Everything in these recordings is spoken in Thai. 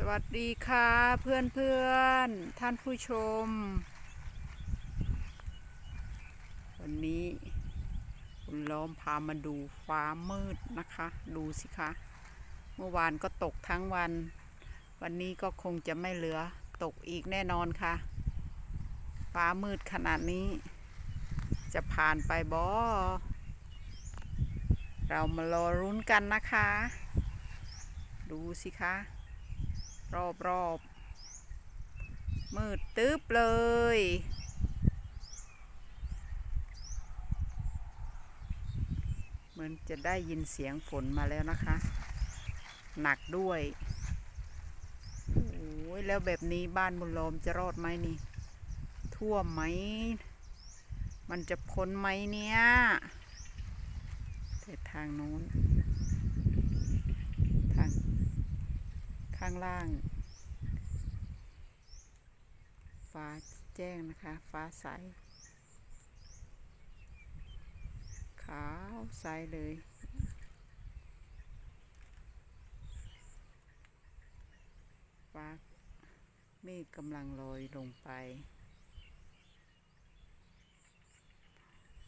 สวัสดีค่ะเพื่อนเพื่อนท่านผู้ชม วันนี้คุณล้อมพามาดูฟ้ามืดนะคะ ดูสิคะ เมื่อวานก็ตกทั้งวัน วันนี้ก็คงจะไม่เหลือตกอีกแน่นอนค่ะ ฟ้ามืดขนาดนี้ จะผ่านไปบอเรามารอรุ้นกันนะคะ ดูสิคะ รอบรอบๆมืดตึ๊บเลย เหมือนจะได้ยินเสียงฝนมาแล้วนะคะ หนักด้วยโอ้ยแล้วแบบนี้บ้านบุญโลมจะรอดไหมนี่ ท่วมไหม มันจะพ้นไหมเนี่ยแต่ทางโน้น ทาง ข้างล่าง ฟ้าแจ้งนะคะ ฟ้าใส ขาวใสเลย ฟ้าเมฆกำลังลอยลงไป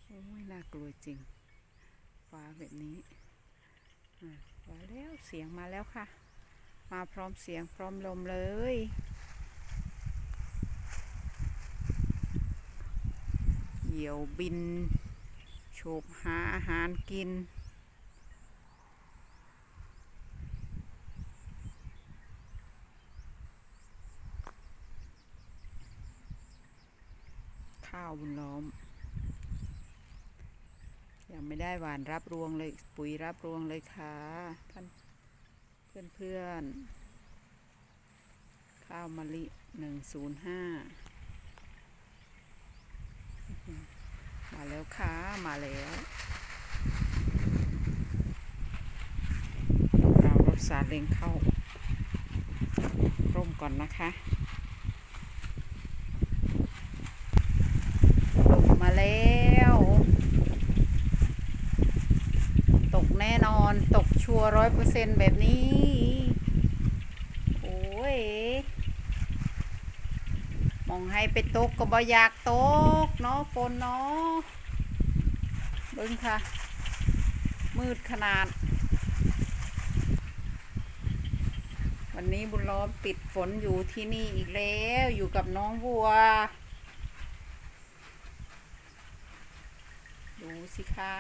โอ้ย น่ากลัวจริง ฟ้าแบบนี้อะมาแล้วเสียงมาแล้วค่ะ มาพร้อมเสียงพร้อมลมเลย เหยี่ยวบินโฉบหาอาหารกิน ข้าวบุญล้อม ยังไม่ได้หวานรับรวงเลย ปุ๋ยรับรวงเลยค่ะท่าน เพื่อนเพื่อนๆ ข้าวมะลิหนึ่งศูนย์ห้ามาแล้วค่ะ มาแล้วเรารถสาเล็งเข้าร่มก่อนนะคะลงมาแล้ว ตกแน่นอนตก ชัวร้อยเปอร์เซ็นแบบนี้ โอ้ยมองให้ไปตกก็บ่อยากตกเนาะฝนเนาะเบิ่งค่ะ มืดขนาด วันนี้บุญล้อมปิดฝนอยู่ที่นี่อีกแล้วอยู่กับน้องบัว ดูสิคะ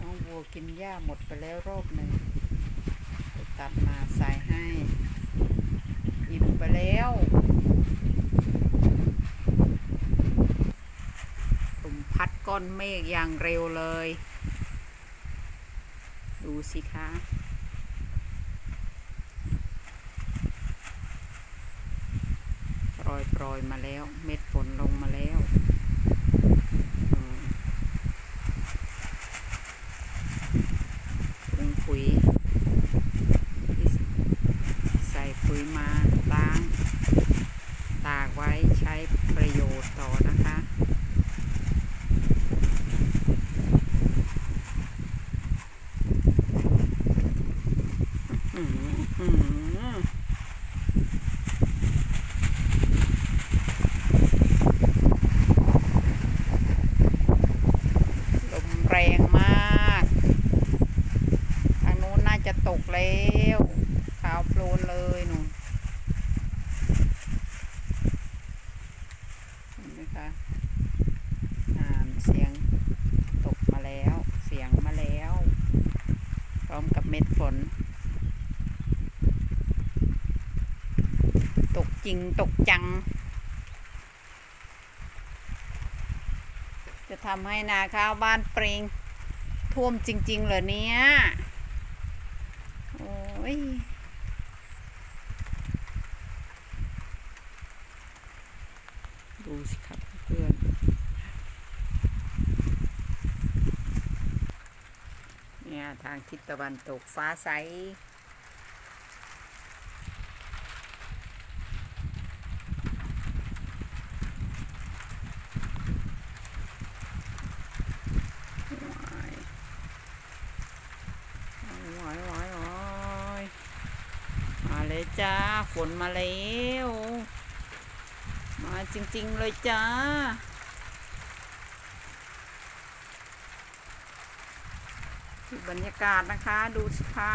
น้อง วกินหญ้าหมดไปแล้วรอบหนึ่งตัดมาใส่ให้อิ่มไปแล้วลมพัดก้อนเมฆอย่างเร็วเลย ดูสิคะโปรยโปรยมาแล้ว เม็ดฝนลงมาแล้วอืม ถุงปุ๋ยที่ใส่ปุ๋ยมาล้าง ตากไว้ใช้ประโยชน์ต่อนะคะ อื้อหืออื้อหือลมแรงมาก ทางนู้นน่าจะตกแล้วขาวโพลนเลยหนูเห็ นไหมคะอ่านเสียงตกมาแล้ว เสียงมาแล้ว พร้อมกับเม็ดฝน ตกจริงตกจัง จะทำให้นาข้าวบ้านปริง ท่วมจริง ๆ เหรอเนี่ย โอ้ย ดูสิครับเพื่อนเนี่ยทางทิศตะวันตกฟ้าใสมาเลยจ้าฝนมาแล้ว จริง ๆ เลยจ้า ดูบรรยากาศนะคะ ดูสิคะ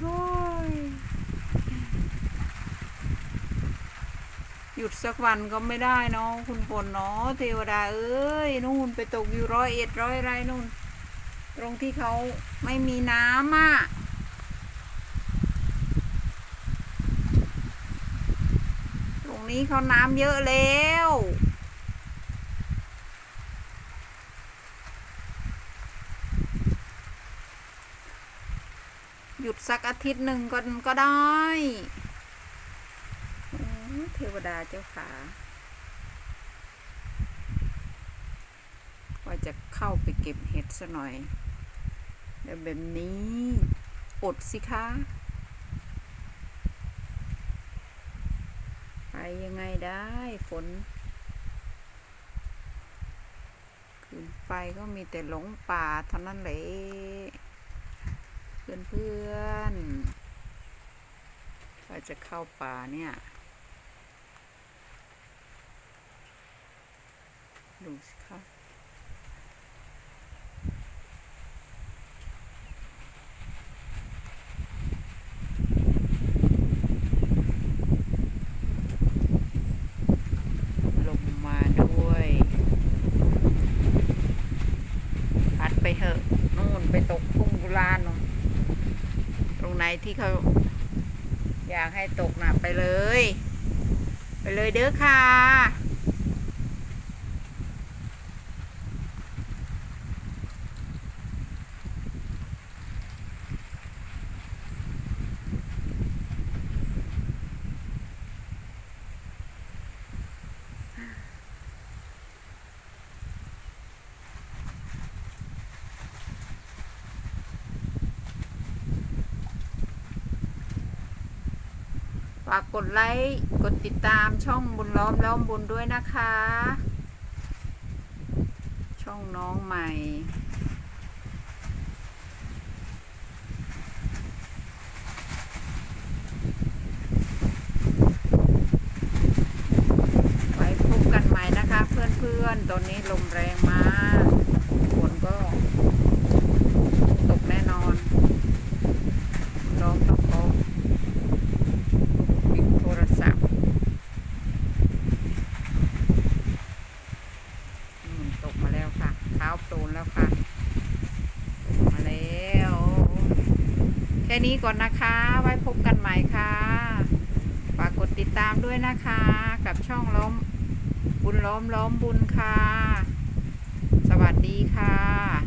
โอ้ยหยุดสักวันก็ไม่ได้เนาะคุณฝนเนาะเทวดาเอ้ยนู่นไปตกอยู่ร้อยเอ็ดร้อยไรนู่น ตรงที่เขาไม่มีน้ำอะรง นี้เขาน้ำเยอะแล้วหยุดสักอาทิตย์หนึ่งก็ก็ได้เทวดาเจ้าขาว่าจะเข้าไปเก็บเห็ดซะหน่อยแต่แบบนี้ อดสิคะ ไป ยังไงได้ฝนขึ้นไปก็มีแต่หลงป่าเท่านั้นแหละเพื่อนเพื่อนๆว่าจะเข้าป่าเนี่ยดูสิคะลงมาด้วย พัดไปเถอะนู่นไปตกทุ่งกุลานนู่นตรงไหน ที่เขา อยากให้ตกน่ะไปเลย ไปเลยเด้อค่ะากกดไลค์กดติดตามช่องบุญล้อมล้อมบุญด้วยนะคะ ช่องน้องใหม่ ไว้พบกันใหม่นะคะ เพื่อนๆ ตอนนี้ลมแรงมากฝนก็ตกแน่นอนน้องต้องเอา ปิดโทรศัพท์อืมตกมาแล้วค่ะ เท้าโปรนแล้วค่ะ ตกมาแล้ว แค่นี้ก่อนนะคะ ไว้พบกันใหม่ค่ะ ฝากกดติดตามด้วยนะคะ กับช่องล้อมบุญล้อมล้อมบุญค่ะ สวัสดีค่ะ